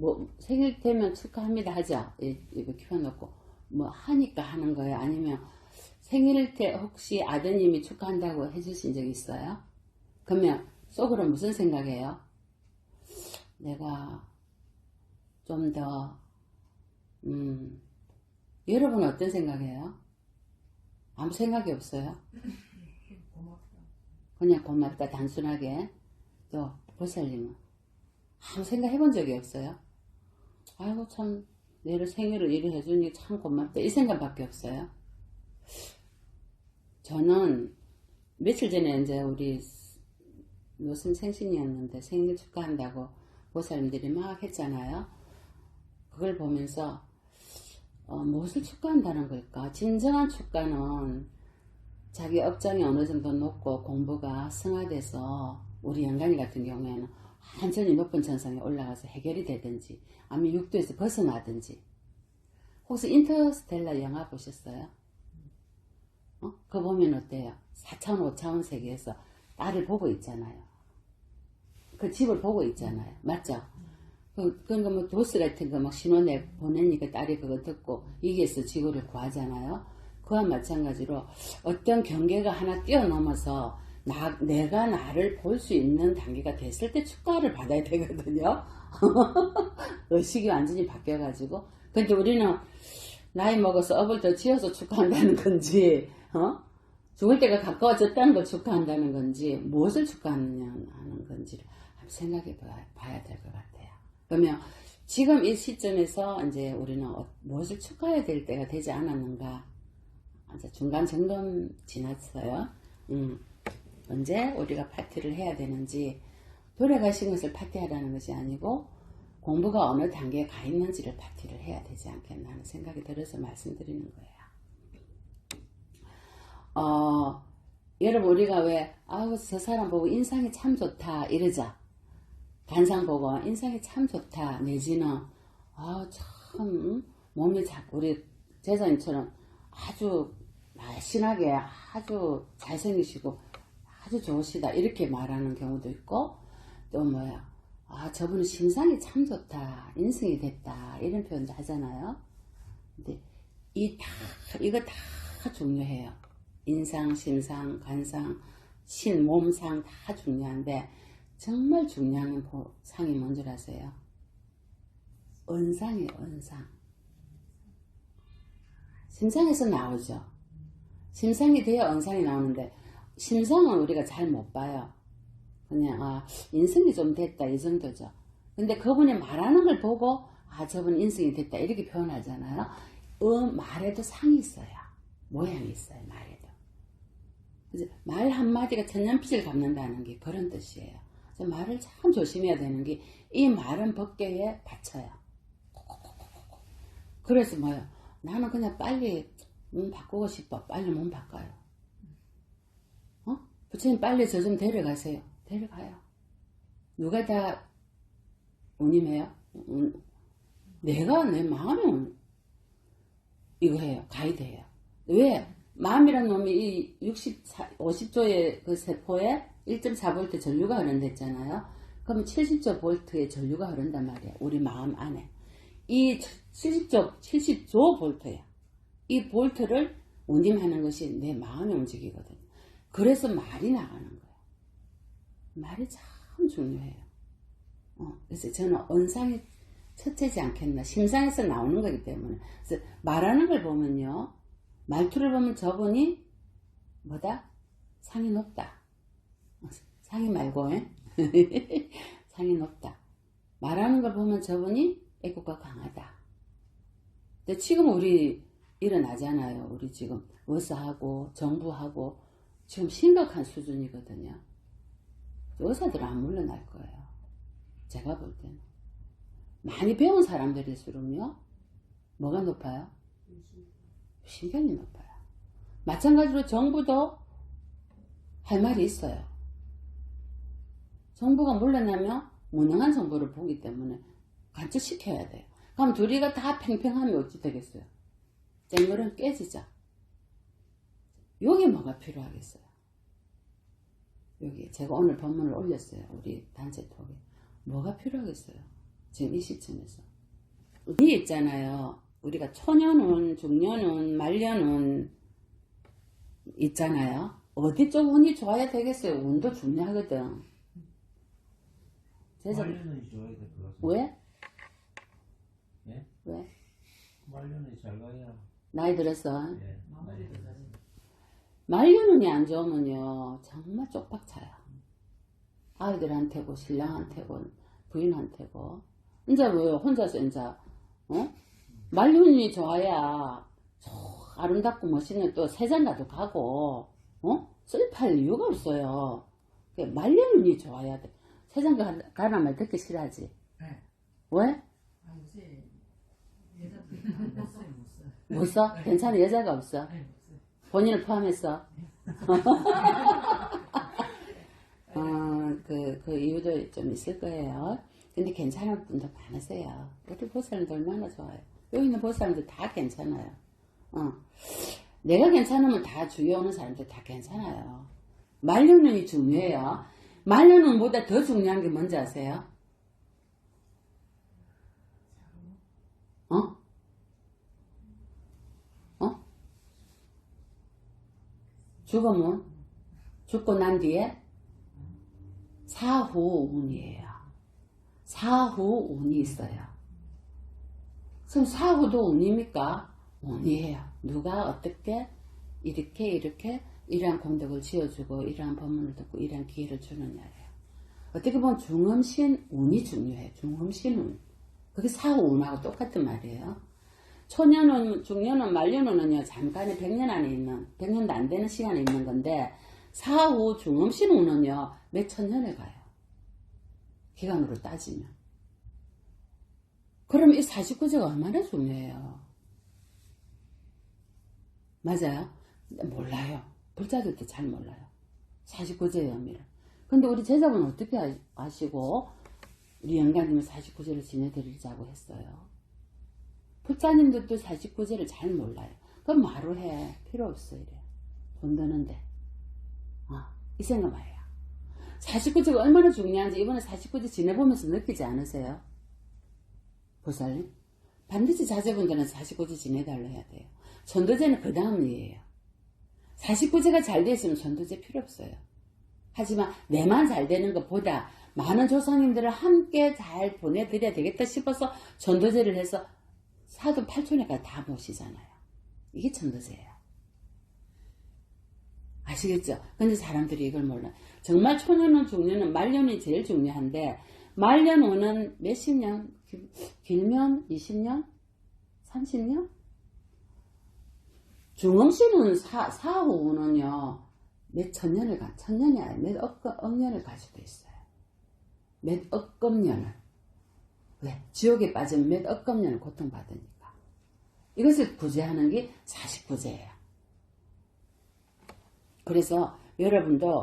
뭐 생일 되면 축하합니다. 이- 이거 키워놓고 뭐 하니까 하는 거예요. 아니면 생일 때 혹시 아드님이 축하한다고 해주신 적 있어요? 그러면 속으로 무슨 생각이에요? 내가 좀 더, 음, 여러분 어떤 생각이에요? 아무 생각이 없어요? 그냥 고맙다, 단순하게. 또, 보살님은? 아무 생각 해본 적이 없어요? 아이고, 참, 내를 생일을 이리 해주니 참 고맙다. 이 생각밖에 없어요. 저는 며칠 전에 이제 우리 노심 생신이었는데 생일 축하한다고 보살님들이 막 했잖아요. 그걸 보면서 어, 무엇을 축하한다는 걸까? 진정한 축가는 자기 업장이 어느 정도 높고 공부가 승화돼서 우리 영간이 같은 경우에는 완전히 높은 천상에 올라가서 해결이 되든지 아니면 육도에서 벗어나든지 혹시 인터스텔라 영화 보셨어요? 어? 그거 보면 어때요? 4차원, 5차원 세계에서 딸을 보고 있잖아요. 그 집을 보고 있잖아요. 맞죠? 그, 거뭐 도스 같은 거 막 신혼에 보내니까 딸이 그거 듣고 이게서 지구를 구하잖아요. 그와 마찬가지로 어떤 경계가 하나 뛰어넘어서 나, 내가 나를 볼 수 있는 단계가 됐을 때 축하를 받아야 되거든요. 의식이 완전히 바뀌어가지고. 근데 우리는 나이 먹어서 업을 더 지어서 축하한다는 건지, 어? 죽을 때가 가까워졌다는 걸 축하한다는 건지, 무엇을 축하하느냐 하는 건지를 한번 생각해 봐야, 봐야 될것 같아요. 그러면 지금 이 시점에서 이제 우리는 어- 무엇을 축하해야 될 때가 되지 않았는가? 이제 중간 점검 지났어요. 음, 언제 우리가 파티를 해야 되는지, 돌아가신 것을 파티하라는 것이 아니고, 공부가 어느 단계에 가 있는지를 파티를 해야 되지 않겠나 하는 생각이 들어서 말씀드리는 거예요. 어, 여러분, 우리가 왜, 아우, 저 사람 보고 인상이 참 좋다, 이러자. 단상 보고 인상이 참 좋다, 내지는, 아우, 참, 몸이 자, 우리 제자님처럼 아주 날씬하게 아주 잘생기시고 아주 좋으시다, 이렇게 말하는 경우도 있고, 또 뭐야, 아, 저분은 심상이 참 좋다, 인성이 됐다, 이런 표현도 하잖아요. 근데 이 다, 이거 다 중요해요. 인상, 심상, 관상, 신, 몸상 다 중요한데, 정말 중요한 그 상이 뭔지 아세요? 은상이에요, 은상. 심상에서 나오죠. 심상이 돼야 은상이 나오는데, 심상은 우리가 잘 못 봐요. 그냥, 아, 인성이 좀 됐다, 이 정도죠. 근데 그분이 말하는 걸 보고, 아, 저분 인성이 됐다, 이렇게 표현하잖아요. 음, 말에도 상이 있어요. 모양이 있어요, 말에도. 말 한마디가 천년빛을 갚는다는 게 그런 뜻이에요. 그래서 말을 참 조심해야 되는 게, 이 말은 법계에 받쳐요. 그래서 뭐요? 나는 그냥 빨리 몸 바꾸고 싶어. 빨리 몸 바꿔요. 어? 부처님 빨리 저 좀 데려가세요. 데려가요. 누가 다 운임해요? 운- 내가 내 마음에 운- 이거 해요. 가이드해요. 왜? 마음이란 놈이 이 64, 50조의 그 세포에 1.4V 전류가 흐른댔잖아요. 그럼 70조 볼트의 전류가 흐른단 말이에요. 우리 마음 안에. 이 70조, 70조 볼트야. 이 볼트를 운임하는 것이 내 마음이 움직이거든요. 그래서 말이 나가는 거예요. 말이 참 중요해요. 어, 그래서 저는 언상이 첫째지 않겠나. 심상에서 나오는 거기 때문에. 그래서 말하는 걸 보면요. 말투를 보면 저분이 뭐다? 상이 높다. 어, 상이 말고, 에? 상이 높다. 말하는 걸 보면 저분이 애국가 강하다. 근데 지금 우리 일어나잖아요. 우리 지금 의사하고 정부하고 지금 심각한 수준이거든요. 의사들은 안 물러날 거예요. 제가 볼 때는. 많이 배운 사람들일수록요, 뭐가 높아요? 신경이 높아요. 마찬가지로 정부도 할 말이 있어요. 정부가 물러나면 무능한 정부를 보기 때문에 관철시켜야 돼요. 그럼 둘이가 다 팽팽하면 어찌 되겠어요? 쟁물은 깨지죠. 여기 뭐가 필요하겠어요? 여기 제가 오늘 본문을 올렸어요. 우리 단체 톡에. 뭐가 필요하겠어요? 지금 이 시점에서. 이 있잖아요. 우리가 초년운, 중년운, 말년운 있잖아요. 어디 쪽 운이 좋아야 되겠어요? 운도 중요하거든. 그래서 말년은 좋아야 될것 같습니다. 왜? 예? 왜? 말년이 잘 가야. 나이 들었어. 예. 나이 들어서. 말년운이 안 좋으면요 정말 쪽박 차요 아이들한테고 신랑한테고 부인한테고 이제 왜 혼자서 이제 어? 말년운이 좋아야 저 아름답고 멋있는 또 세장가도 가고 어? 슬퍼할 이유가 없어요 그 말년운이 좋아야 돼 세장가 가란 말 듣기 싫어하지 네. 왜? 아, 요새 여자들이 못 써요, 못 써? 괜찮은 여자가 없어 써요. 본인을 포함해서. 어, 그, 그 이유도 좀 있을 거예요. 근데 괜찮은 분들 많으세요. 우리 보살님들 얼마나 좋아요. 여기 있는 보살님들 다 괜찮아요. 어. 내가 괜찮으면 다 주위에 오는 사람들 다 괜찮아요. 말년운이 중요해요. 말년운보다 더 중요한 게 뭔지 아세요? 어? 어? 죽으면 죽고 난 뒤에 사후운이에요. 사후운이 있어요. 그럼 사후도 운입니까? 운이에요. 누가 어떻게 이렇게 이렇게 이러한 공덕을 지어주고 이러한 법문을 듣고 이러한 기회를 주느냐예요. 어떻게 보면 중음신 운이 중요해요. 중음신 운. 그게 사후운하고 똑같은 말이에요. 초년운, 중년운, 말년운은요, 잠깐의 100년 안에 있는, 100년도 안 되는 시간에 있는 건데, 사후 중음신 운은요, 몇 천년을 가요. 기간으로 따지면. 그럼 이 49제가 얼마나 중요해요? 맞아요? 몰라요. 불자들도 잘 몰라요. 49제의 의미를. 근데 우리 제자분 어떻게 아- 아시고, 우리 영가님은 49제를 지내드리자고 했어요. 불자님들도 49제를 잘 몰라요. 그럼 말로 해. 필요 없어, 이래. 돈 드는데. 어, 이 생각 말이야. 49제가 얼마나 중요한지 이번에 49제 지내보면서 느끼지 않으세요? 보살님? 반드시 자제분들은 49제 지내달라 해야 돼요. 전도제는 그 다음 일이에요. 49제가 잘돼 있으면 전도제 필요 없어요. 하지만 내만 잘 되는 것보다 많은 조상님들을 함께 잘 보내드려야 되겠다 싶어서 전도제를 해서 사돈 팔촌에까지 다 모시잖아요. 이게 전도제예요. 아시겠죠? 근데 사람들이 이걸 몰라. 정말 초년은 중년은 말년이 제일 중요한데 말년후는 몇십 년? 길- 길면 20년? 30년? 중흥신은 사, 사후는요 몇 천년을 가, 천년이 아니라 몇 억, 억년을 갈 수도 있어요. 몇 억금년을. 왜? 지옥에 빠지면 몇 억금년을 고통받으니까. 이것을 구제하는 게 49제예요. 그래서 여러분도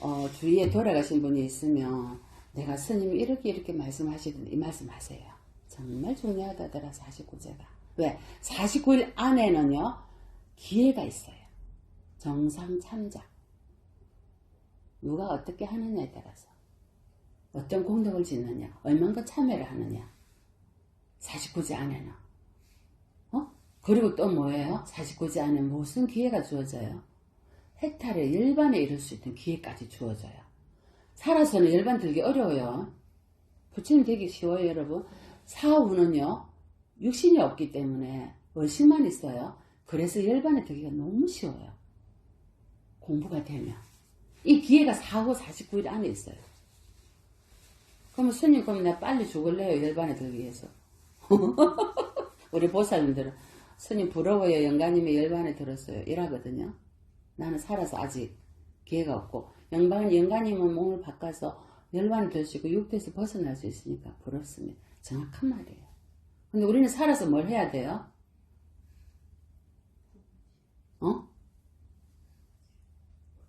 어, 주위에 돌아가신 분이 있으면 내가 스님이 이렇게 이렇게 말씀하시던데 이 말씀하세요. 정말 중요하다더라 49제가. 왜? 49일 안에는요 기회가 있어요. 정상 참작. 누가 어떻게 하느냐에 따라서 어떤 공덕을 짓느냐, 얼만큼 참여를 하느냐. 49제 안에는. 어? 그리고 또 뭐예요? 49제 안에 무슨 기회가 주어져요? 해탈의 열반에 이를 수 있는 기회까지 주어져요. 살아서는 열반 들기 어려워요. 부처님 되기 쉬워요, 여러분. 사후는요, 육신이 없기 때문에 의식만 있어요. 그래서 열반에 들기가 너무 쉬워요. 공부가 되면. 이 기회가 4후 49일 안에 있어요. 그러면 스님, 그럼 내가 빨리 죽을래요, 열반에 들기 위해서. 우리 보살님들은 스님 부러워요, 영가님이 열반에 들었어요. 이러거든요. 나는 살아서 아직 기회가 없고 영반 영가님은 몸을 바꿔서 열반을 드시고 육태에서 벗어날 수 있으니까 부럽습니다. 정확한 말이에요. 근데 우리는 살아서 뭘 해야 돼요? 어?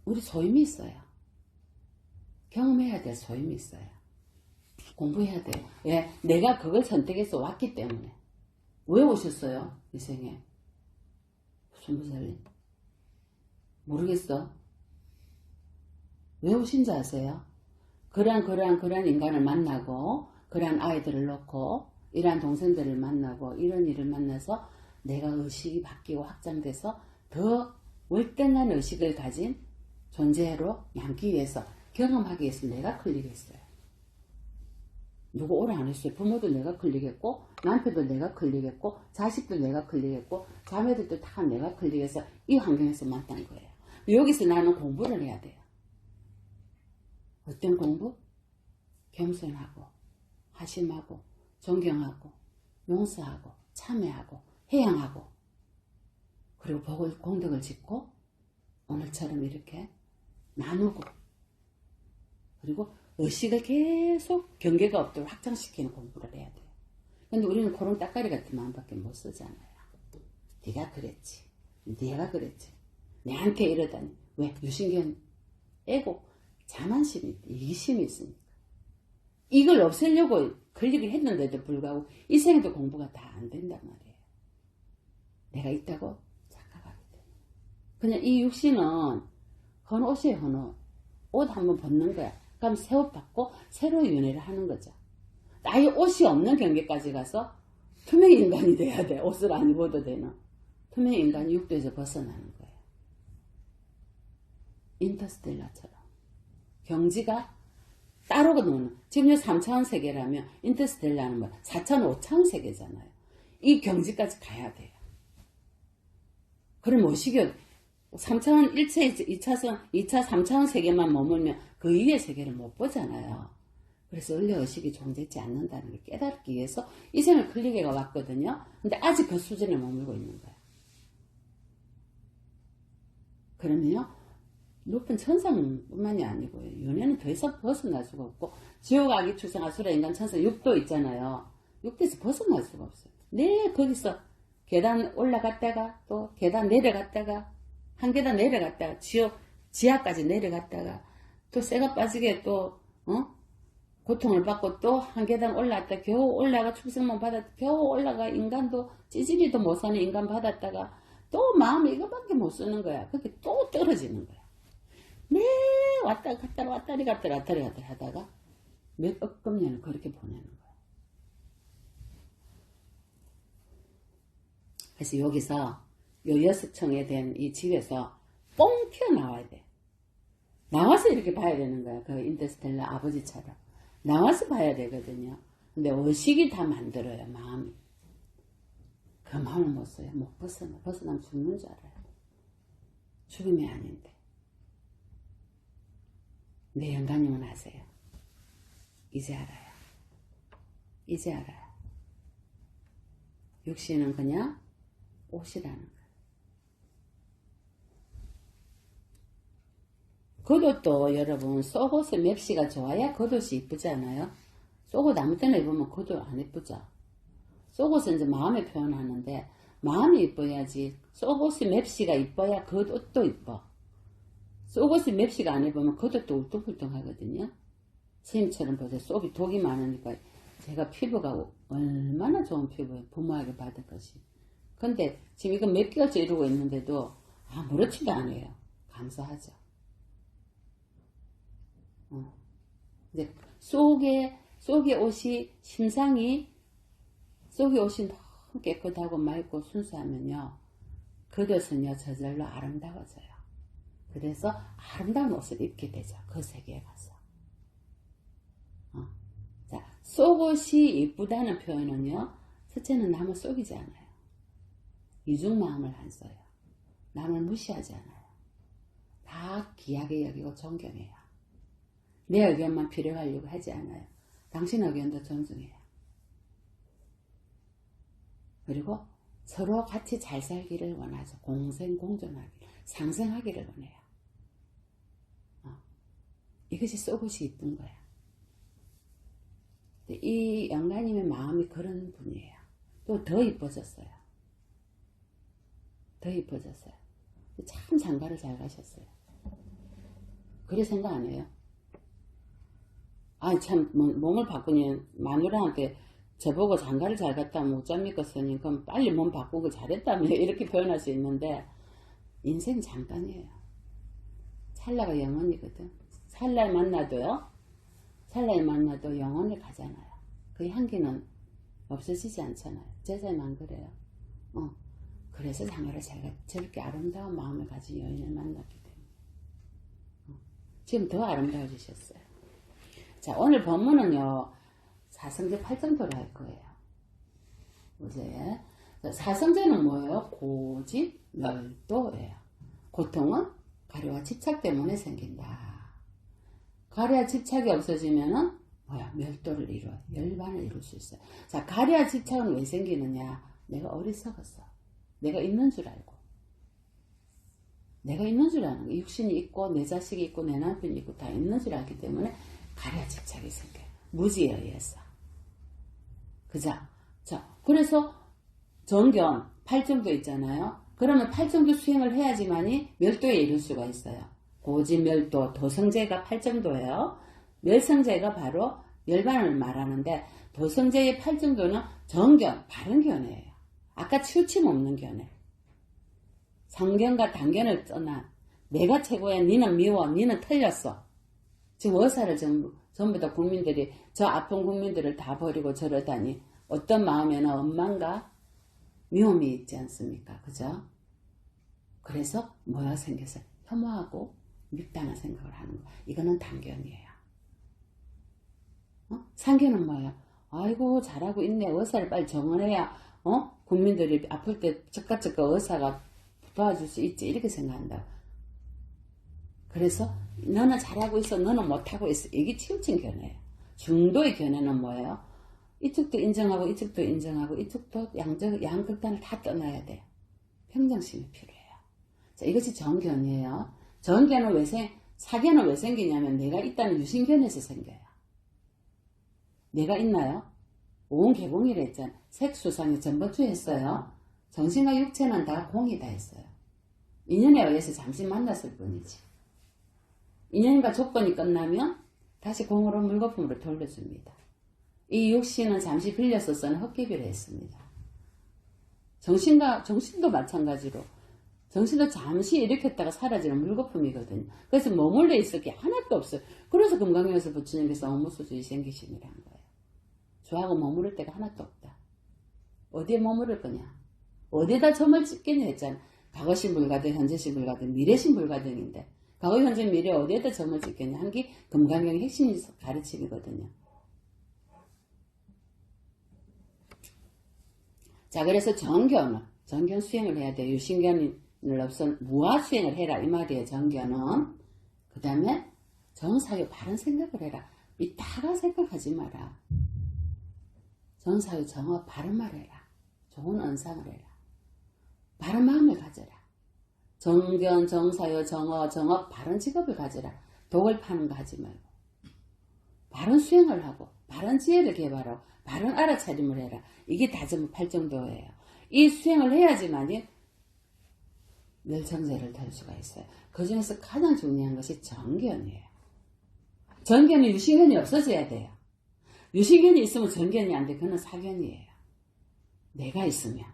우리 소임이 있어요. 경험해야 될 소임이 있어요. 공부해야 돼요. 예, 내가 그걸 선택해서 왔기 때문에. 왜 오셨어요? 이 생에. 무슨 무살님? 모르겠어. 왜 오신지 아세요? 그러한 그러한 그러한 인간을 만나고 그런 아이들을 놓고 이러한 동생들을 만나고 이런 일을 만나서 내가 의식이 바뀌고 확장돼서 더 월등한 의식을 가진 존재로 남기 위해서 경험하기 위해서 내가 클릭했어요. 누구 오래 안 했어요. 부모도 내가 클릭했고 남편도 내가 클릭했고 자식도 내가 클릭했고 자매들도 다 내가 클릭해서 이 환경에서 만난 거예요. 여기서 나는 공부를 해야 돼요. 어떤 공부? 겸손하고 하심하고 존경하고 용서하고 참회하고 해양하고 그리고 복을 공덕을 짓고 오늘처럼 이렇게 나누고 그리고 의식을 계속 경계가 없도록 확장시키는 공부를 해야 돼요. 근데 우리는 그런 따까리 같은 마음밖에 못 쓰잖아요. 네가 그랬지. 네가 그랬지. 내한테 이러다니. 왜? 유신견 애고 자만심이 있다. 이기심이 있으니까. 이걸 없애려고 클릭을 했는데도 불구하고 이 생에도 공부가 다 안 된단 말이에요. 내가 있다고 착각하게 돼. 그냥 이 육신은 헌 옷이에요, 헌 옷. 옷 한번 벗는 거야. 그럼 새 옷 받고 새로 윤회를 하는 거죠. 나의 옷이 없는 경계까지 가서 투명 인간이 돼야 돼. 옷을 안 입어도 되는. 투명 인간이 육도에서 벗어나는 거예요. 인터스텔라처럼. 경지가 따로 노는. 지금 3차원 세계라면 인터스텔라는 뭐 4차원, 5차원 세계잖아요. 이 경지까지 가야 돼요. 그럼 뭐시겨 3차원 1차, 2차선, 2차, 3차원 세계만 머물면 그 위의 세계를 못 보잖아요. 그래서 원래 의식이 존재하지 않는다는 걸 깨닫기 위해서 이 생을 클릭해가 왔거든요. 근데 아직 그 수준에 머물고 있는 거야. 그러면요, 높은 천상뿐만이 아니고요. 윤회는 더 이상 벗어날 수가 없고, 지옥, 악이, 출생, 아수라, 인간, 천사, 육도 있잖아요. 육도에서 벗어날 수가 없어요. 네, 거기서 계단 올라갔다가, 또 계단 내려갔다가, 한 계단 내려갔다가, 지옥, 지하까지 내려갔다가, 또 쇠가 빠지게 또, 어? 고통을 받고 또 한 계단 올라갔다. 겨우 올라가 출생만 받았다. 겨우 올라가 인간도 찌질이도 못 사는 인간 받았다가 또 마음이 이거밖에 못 쓰는 거야. 그게 또 떨어지는 거야. 네 왔다 갔다 왔다리 갔다 왔다리 갔다 하다가 몇 억금 년을 그렇게 보내는 거야. 그래서 여기서 요 여섯 층에 된 이 집에서 뻥 튀어나와야 돼 나와서 이렇게 봐야 되는 거야 그 인터스텔라 아버지처럼 나와서 봐야 되거든요. 근데 의식이 다 만들어요, 마음이. 그 마음을 못 써요. 못 벗어나. 벗어나면 죽는 줄 알아요. 죽음이 아닌데. 내 영감님은 아세요. 이제 알아요. 이제 알아요. 육신은 그냥 옷이라는 거예요. 겉옷도 여러분 속옷의 맵시가 좋아야 겉옷이 이쁘지 않아요? 속옷 아무 때나 입으면 겉옷 안 이쁘죠? 속옷은 이제 마음에 표현하는데 마음이 이뻐야지 속옷의 맵시가 이뻐야 겉옷도 이뻐. 속옷의 맵시가 안 입으면 겉옷도 울퉁불퉁 하거든요. 선생님처럼 보세요 속이 독이 많으니까 제가 피부가 얼마나 좋은 피부예요. 부모에게 받은 것이. 근데 지금 이거 몇 개월째 이러고 있는데도 아무렇지도 않아요. 감사하죠 어. 이제 속에 속에 옷이 심상이 속에 옷이 너무 깨끗하고 맑고 순수하면요 겉옷은요 저절로 아름다워져요. 그래서 아름다운 옷을 입게 되죠. 그 세계에 가서. 어. 자, 속옷이 이쁘다는 표현은요 첫째는 남을 속이지 않아요. 이중 마음을 안 써요. 남을 무시하지 않아요. 다 귀하게 여기고 존경해요. 내 의견만 필요하려고 하지 않아요. 당신 의견도 존중해요. 그리고 서로 같이 잘 살기를 원하죠. 공생, 공존하기를, 상생하기를 원해요. 어. 이것이 속옷이 이쁜 거야. 이 영가님의 마음이 그런 분이에요. 또 더 이뻐졌어요. 더 이뻐졌어요. 참 장가를 잘 가셨어요. 그래 생각 안 해요? 아, 참, 뭐, 몸을 바꾸니, 마누라한테 저보고 장가를 잘 갔다 못 잡니까, 스님? 그럼 빨리 몸 바꾸고 잘했다며. 이렇게 표현할 수 있는데, 인생 잠깐이에요. 찰나가 영원이거든. 찰나에 만나도요, 찰나에 만나도 영원히 가잖아요. 그 향기는 없어지지 않잖아요. 제자만 그래요. 어. 그래서 장하를 제가 저렇게 아름다운 마음을 가진 여인을 만났기 때문에. 어. 지금 더 아름다워지셨어요. 자, 오늘 본문은요, 사성제 8정도로 할 거예요. 어제. 사성제는 뭐예요? 고집, 멸도예요. 고통은 가려와 집착 때문에 생긴다. 가려와 집착이 없어지면은 뭐야? 멸도를 이루어, 열반을 이룰 수 있어요. 자, 가려와 집착은 왜 생기느냐? 내가 어리석었어. 내가 있는 줄 알고. 내가 있는 줄 아는 거. 육신이 있고, 내 자식이 있고, 내 남편이 있고, 다 있는 줄 알기 때문에 가려와 집착이 생겨요. 무지에 의해서. 그죠? 자, 그래서 정견 8정도 있잖아요. 그러면 8정도 수행을 해야지만이 멸도에 이를 수가 있어요. 고지 멸도, 도성제가 8정도예요. 멸성제가 바로 멸반을 말하는데 도성제의 8정도는 정견, 바른 견해예요. 아까 치우침 없는 견해. 상견과 단견을 떠나 내가 최고야, 니는 미워, 니는 틀렸어. 지금 의사를 전부, 전부 다 국민들이 저 아픈 국민들을 다 버리고 저러다니 어떤 마음에는 원망과 미움이 있지 않습니까? 그죠? 그래서 뭐가 생겨서 혐오하고 밉다는 생각을 하는 거. 이거는 단견이에요. 어? 상견은 뭐야? 아이고 잘하고 있네. 의사를 빨리 정원해야 어? 국민들이 아플 때 적가적가 의사가 도와줄 수 있지 이렇게 생각한다. 그래서 너는 잘하고 있어, 너는 못하고 있어. 이게 치우친 견해예요. 중도의 견해는 뭐예요? 이쪽도 인정하고 이쪽도 인정하고 이쪽도 양적 양극단을 다 떠나야 돼요. 평정심이 필요해요. 자, 이것이 정견이에요. 정견은 왜 생, 사견은 왜 생기냐면 내가 있다는 유신견에서 생겨요. 내가 있나요? 온 개공이라 했잖아. 색수상이 전번주 했어요. 정신과 육체는 다 공이다 했어요. 인연에 의해서 잠시 만났을 뿐이지. 인연과 조건이 끝나면 다시 공으로 물거품으로 돌려줍니다. 이 육신은 잠시 빌렸었서는 헛개비를 했습니다. 정신과, 정신도 마찬가지로. 정신도 잠시 일으켰다가 사라지는 물거품이거든요. 그래서 머물러 있을 게 하나도 없어요. 그래서 금강경에서 부처님께서 어무수주의 생기심이라는 거예요. 저하고 머무를 데가 하나도 없다. 어디에 머무를 거냐? 어디에다 점을 찍겠냐 했잖아. 과거시 불가든, 현재시 불가든, 미래시 불가든인데, 과거, 현재, 미래 어디에다 점을 찍겠냐? 한게 금강경의 핵심 가르침이거든요. 자, 그래서 정견은, 정견 수행을 해야 돼요. 유신견을 없어 무아 수행을 해라. 이 말이에요, 정견은. 그 다음에 정사유 바른 생각을 해라. 이따가 생각하지 마라. 정사유 정업 바른 말 해라. 좋은 언상을 해라. 바른 마음을 가져라. 정견, 정사유, 정어, 정업, 바른 직업을 가져라. 독을 파는 거 하지 말고. 바른 수행을 하고, 바른 지혜를 개발하고, 바른 알아차림을 해라. 이게 다점 팔정도예요. 이 수행을 해야지만이 멸청제를 달 수가 있어요. 그 중에서 가장 중요한 것이 정견이에요. 정견은 유신견이 없어져야 돼요. 유신견이 있으면 정견이 안 돼. 그거는 사견이에요. 내가 있으면.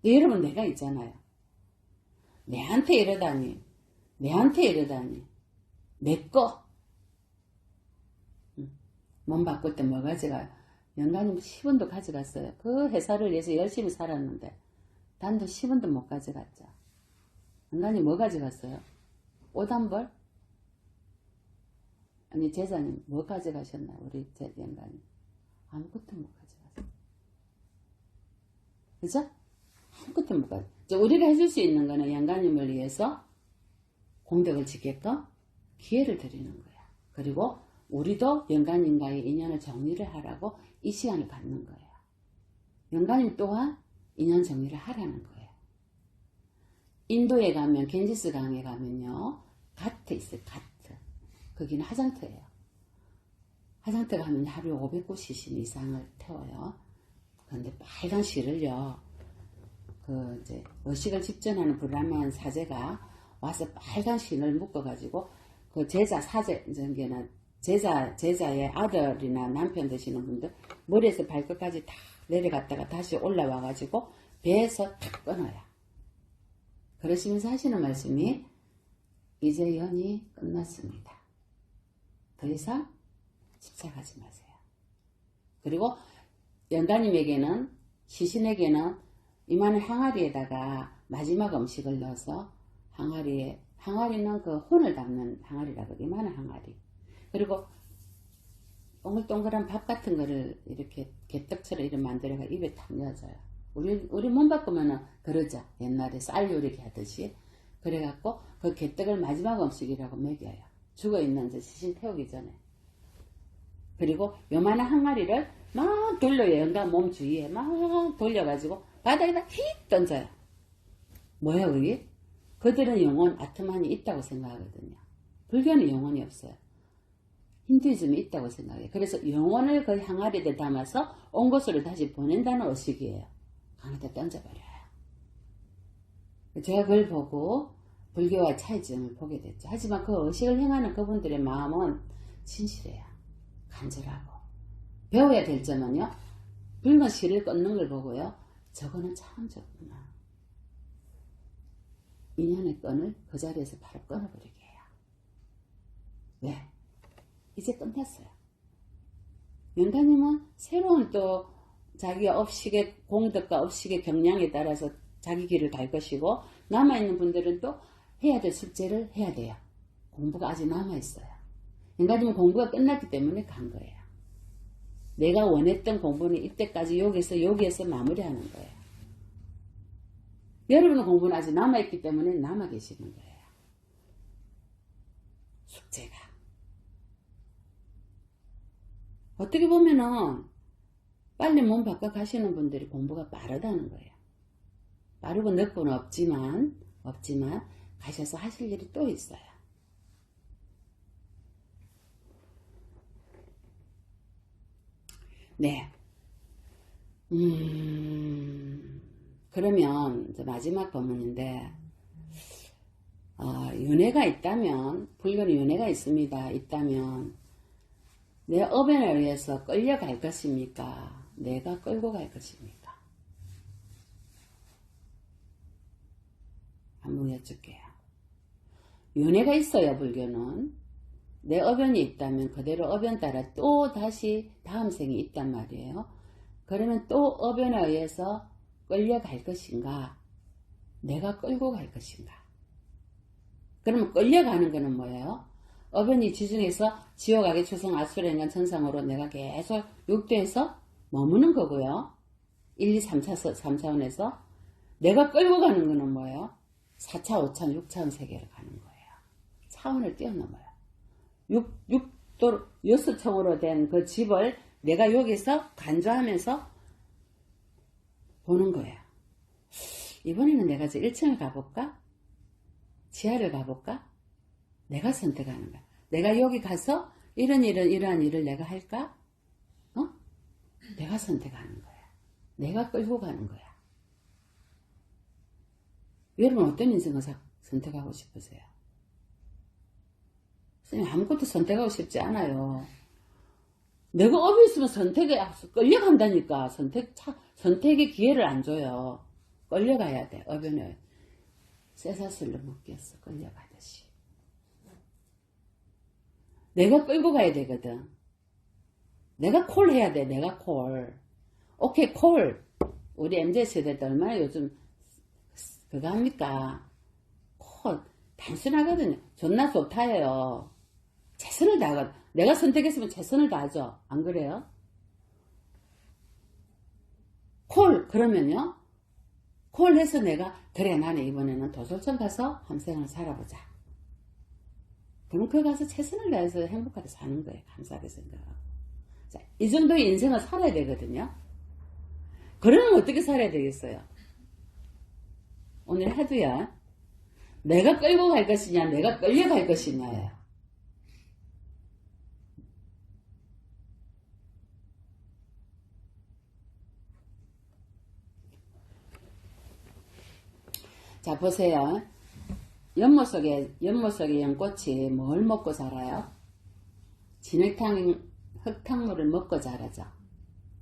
근데 여러분 내가 있잖아요. 내한테 이러다니. 내한테 이러다니. 내 거. 응. 몸 바꿀 때 뭐 가져가요? 연간님 10원도 가져갔어요. 그 회사를 위해서 열심히 살았는데 단도 10원도 못 가져갔죠. 연간님 뭐 가져갔어요? 옷한 벌? 아니 제자님 뭐 가져가셨나요? 우리 제 연간님 아무것도 못 가져갔어요. 그죠? 못 가져. 이제 우리가 해줄 수 있는 거는 연간님을 위해서 공덕을 지게끔 기회를 드리는 거야. 그리고 우리도 영가님과의 인연을 정리를 하라고 이 시간을 갖는 거예요. 영가님 또한 인연 정리를 하라는 거예요. 인도에 가면 겐지스 강에 가면요 가트 있어요. 가트. 거기는 화장터예요. 화장터 가면 하루에 500곳씩 이상을 태워요. 그런데 빨간 실을요. 그 이제 의식을 집전하는 불안한 사제가 와서 빨간 신을 묶어가지고 그 제자 사제 저기는 제자 제자의 아들이나 남편 되시는 분들 머리에서 발끝까지 다 내려갔다가 다시 올라와가지고 배에서 탁 끊어요. 그러시면서 하시는 말씀이 이제 연이 끝났습니다. 더 이상 집착하지 마세요. 그리고 연가님에게는 시신에게는 이만한 항아리에다가 마지막 음식을 넣어서 항아리에 항아리는 그 혼을 담는 항아리라고 이만한 항아리 그리고 동글동글한 밥 같은 거를 이렇게 개떡처럼 이렇게 만들어가 입에 탁 넣어줘요. 우리 우리 몸 바꾸면은 그러죠. 옛날에 쌀 요리기 하듯이 그래갖고 그 개떡을 마지막 음식이라고 먹여요. 죽어 있는 저 시신 태우기 전에. 그리고 요만한 항아리를 막 돌려요. 연가 몸 주위에 막 돌려가지고 바닥에다 휙 던져요. 뭐야 그게? 그들은 영혼 아트만이 있다고 생각하거든요. 불교는 영혼이 없어요. 힌두이즘이 있다고 생각해요. 그래서 영혼을 그 항아리에 담아서 온 곳으로 다시 보낸다는 의식이에요. 강에다 던져버려요. 제가 그걸 보고 불교와 차이점을 보게 됐죠. 하지만 그 의식을 행하는 그분들의 마음은 진실해요. 간절하고. 배워야 될 점은요. 붉은 실을 끊는 걸 보고요. 저거는 참 좋구나. 인연의 끈을 그 자리에서 바로 끊어버리게 해요. 왜? 이제 끝났어요. 연가님은 새로운 또 자기 업식의 공덕과 업식의 경량에 따라서 자기 길을 갈 것이고 남아있는 분들은 또 해야 될 숙제를 해야 돼요. 공부가 아직 남아있어요. 연가님은 공부가 끝났기 때문에 간 거예요. 내가 원했던 공부는 이때까지 여기서 여기에서 마무리하는 거예요. 여러분의 공부는 아직 남아있기 때문에 남아 계시는 거예요. 숙제가. 어떻게 보면은 빨리 몸 바꿔 가시는 분들이 공부가 빠르다는 거예요. 빠르고 늦고는 없지만, 없지만, 가셔서 하실 일이 또 있어요. 네. 음, 그러면 마지막 법문인데, 어, 윤회가 있다면, 불교는 윤회가 있습니다. 있다면, 내 업연에 의해서 끌려갈 것입니까? 내가 끌고 갈 것입니까? 한번 여쭐게요. 윤회가 있어요, 불교는. 내 어변이 있다면 그대로 어변 따라 또 다시 다음 생이 있단 말이에요. 그러면 또 어변에 의해서 끌려갈 것인가? 내가 끌고 갈 것인가? 그러면 끌려가는 거는 뭐예요? 어변이 지중에서 지옥악의 초성 아수라 인간 천상으로 내가 계속 육도에서 머무는 거고요. 1, 2, 3차, 3차원에서 내가 끌고 가는 거는 뭐예요? 4차, 5차, 6차원 세계로 가는 거예요. 차원을 뛰어넘어요. 6, 6도, 6층으로 된 그 집을 내가 여기서 간주하면서 보는 거예요. 이번에는 내가 저 1층을 가볼까? 지하를 가볼까? 내가 선택하는 거야. 내가 여기 가서 이런 이런 이러한 일을 내가 할까? 어? 내가 선택하는 거야. 내가 끌고 가는 거야. 여러분 어떤 인생을 사- 선택하고 싶으세요? 선생님 아무것도 선택하고 싶지 않아요. 내가 업이 있으면 선택에 앞서 끌려간다니까. 선택, 차, 선택의 기회를 안 줘요. 끌려가야 돼, 업에는. 쇠사슬로 묶였어, 끌려가듯이. 내가 끌고 가야 되거든. 내가 콜 해야 돼, 내가 콜. 오케이, 콜. 우리 MZ세대들 얼마나 요즘 그거 합니까? 콜. 단순하거든요. 존나 좋다예요. 최선을 다하고 내가 선택했으면 최선을 다하죠. 안 그래요? 콜 그러면요. 콜 해서 내가 그래 나는 이번에는 도솔천 가서 함생을 살아보자. 그럼 그 가서 최선을 다해서 행복하게 사는 거예요. 감사하게 생각하고. 자, 이 정도의 인생을 살아야 되거든요. 그러면 어떻게 살아야 되겠어요? 오늘 하두야. 내가 끌고 갈 것이냐, 내가 끌려갈 것이냐예요. 자, 보세요. 연못 속에, 연못 속에 연꽃이 뭘 먹고 자라요? 진흙탕, 흙탕물을 먹고 자라죠.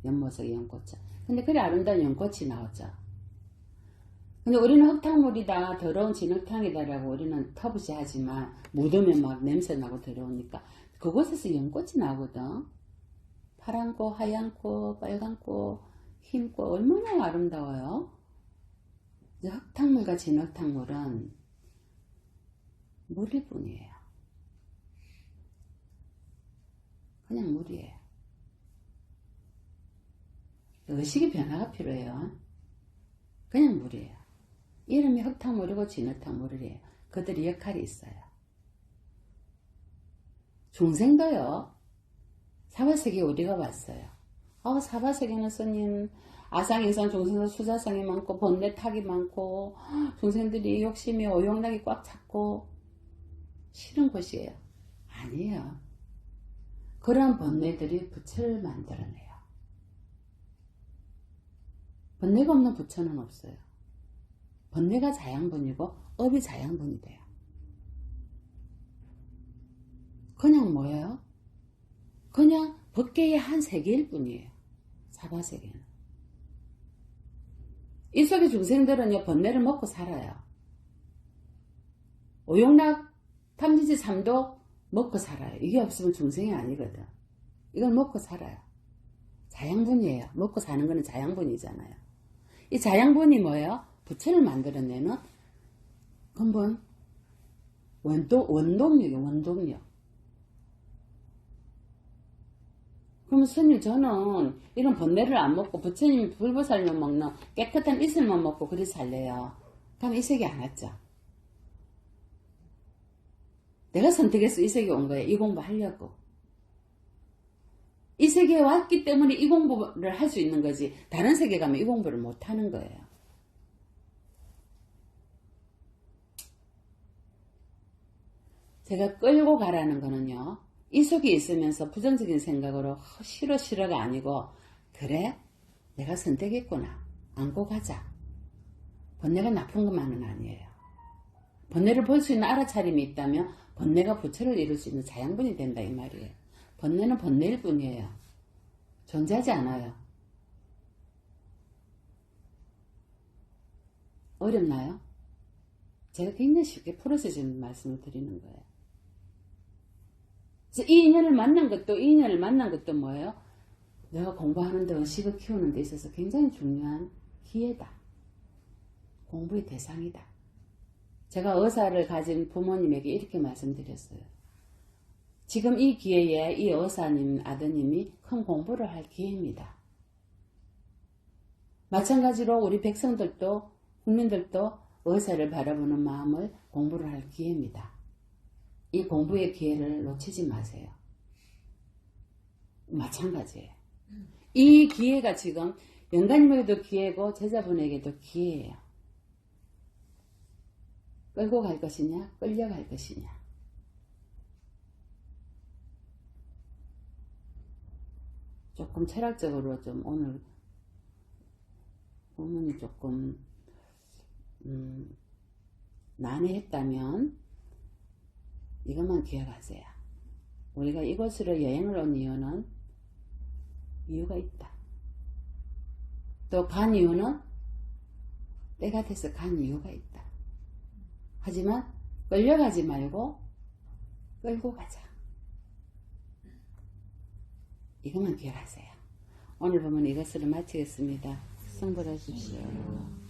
연못 속에 연꽃은. 근데 그래 아름다운 연꽃이 나오죠. 근데 우리는 흙탕물이다, 더러운 진흙탕이다라고 우리는 터부시하지만 묻으면 막 냄새 나고 더러우니까 그곳에서 연꽃이 나거든. 파란 꽃, 하얀 꽃, 빨간 꽃, 흰 꽃 얼마나 아름다워요. 흙탕물과 진흙탕물은 물일 뿐이에요. 그냥 물이에요. 의식의 변화가 필요해요. 그냥 물이에요. 이름이 흙탕물이고 진흙탕물이에요. 그들의 역할이 있어요. 중생도요. 사바세계 우리가 봤어요. 어, 사바세계는 스님 아상인상 중생도 수자성이 많고 번뇌 탁이 많고 중생들이 욕심이 오용락이 꽉 찼고 싫은 곳이에요. 아니에요. 그런 번뇌들이 부처를 만들어내요. 번뇌가 없는 부처는 없어요. 번뇌가 자양분이고 업이 자양분이 돼요. 그냥 뭐예요? 그냥 법계의 한 세계일 뿐이에요. 사바세계는. 이 속의 중생들은요, 번뇌를 먹고 살아요. 오용락 탐지지 삼도 먹고 살아요. 이게 없으면 중생이 아니거든. 이걸 먹고 살아요. 자양분이에요. 먹고 사는 거는 자양분이잖아요. 이 자양분이 뭐예요? 부처를 만들어내는 근본 원동, 원동력이에요. 원동력. 그러면 스님 저는 이런 번뇌를 안 먹고 부처님이 불보살만 먹는 깨끗한 이슬만 먹고 그리 살래요. 그럼 이 세계 안 왔죠. 내가 선택해서 이 세계 온 거예요. 이 공부 하려고. 이 세계에 왔기 때문에 이 공부를 할 수 있는 거지. 다른 세계 가면 이 공부를 못 하는 거예요. 제가 끌고 가라는 거는요. 이 속에 있으면서 부정적인 생각으로 "허, 싫어 싫어가 아니고 그래? 내가 선택했구나. 안고 가자. 번뇌가 나쁜 것만은 아니에요. 번뇌를 볼 수 있는 알아차림이 있다면 번뇌가 부처를 이룰 수 있는 자양분이 된다 이 말이에요. 번뇌는 번뇌일 뿐이에요. 존재하지 않아요. 어렵나요? 제가 굉장히 쉽게 풀어서 지금 말씀을 드리는 거예요 그래서 이 인연을 만난 것도 이 인연을 만난 것도 뭐예요? 내가 공부하는 데 의식을 키우는 데 있어서 굉장히 중요한 기회다. 공부의 대상이다. 제가 의사를 가진 부모님에게 이렇게 말씀드렸어요. 지금 이 기회에 이 의사님 아드님이 큰 공부를 할 기회입니다. 마찬가지로 우리 백성들도 국민들도 의사를 바라보는 마음을 공부를 할 기회입니다. 이 공부의 기회를 놓치지 마세요. 마찬가지예요. 이 기회가 지금 영가님에게도 기회고 제자분에게도 기회예요. 끌고 갈 것이냐, 끌려갈 것이냐. 조금 철학적으로 좀 오늘 부문이 조금 음, 난해했다면 이것만 기억하세요. 우리가 이곳으로 여행을 온 이유는 이유가 있다. 또 간 이유는 때가 돼서 간 이유가 있다. 하지만 끌려가지 말고 끌고 가자. 이것만 기억하세요. 오늘 보면 이것으로 마치겠습니다. 성불하십시오.